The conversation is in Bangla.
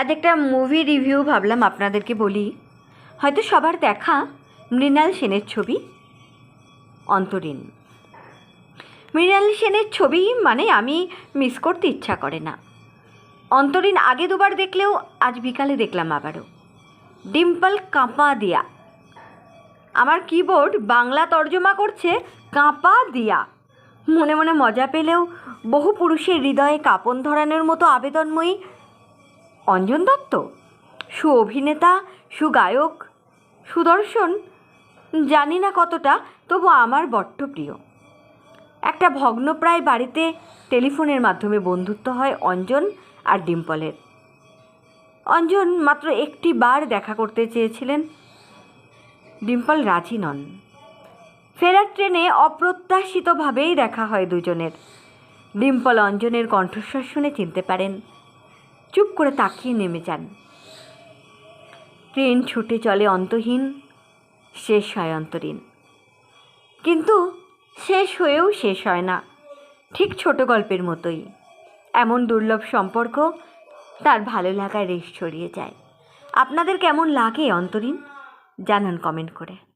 আজ একটা মুভি রিভিউ ভাবলাম আপনাদেরকে বলি। হয়তো সবার দেখা মৃণাল সেনের ছবি, অন্তরীণ। মৃণাল সেনের ছবি মানে আমি মিস করতে ইচ্ছা করে না। অন্তরীণ আগে দুবার দেখলেও আজ বিকালে দেখলাম আবারও। ডিম্পল কাঁপা দিয়া। আমার কিবোর্ড বাংলা তর্জমা করছে, কাঁপা দিয়া। মনে মনে মজা পেলেও বহু পুরুষের হৃদয়ে কাঁপন ধরানোর মতো আবেদনময়ী অঞ্জন দত্ত সু অভিনেতা সুগায়ক, সুদর্শন, জানি না কতটা, তবু আমার বড্ড প্রিয় একটা ভগ্নপ্রায় বাড়িতে টেলিফোনের মাধ্যমে বন্ধুত্ব হয় অঞ্জন আর ডিম্পলের। অঞ্জন মাত্র একটি বার দেখা করতে চেয়েছিলেন। ডিম্পল রাজি নন। ফেরার ট্রেনে অপ্রত্যাশিতভাবেই দেখা হয় দুজনের। ডিম্পল অঞ্জনের কণ্ঠস্বর শুনে চিনতে পারেন চুপ করে তাকিয়ে নেমে যান। ট্রেন ছুটে চলে অন্তহীন, শেষ হয় অন্তরীণ। কিন্তু শেষ হয়েও শেষ হয় না, ঠিক ছোট গল্পের মতোই। এমন দুর্লভ সম্পর্ক তার ভালো লাগায় রেশ ছড়িয়ে যায়। আপনাদের কেমন লাগে অন্তরীণ? জানান কমেন্ট করে।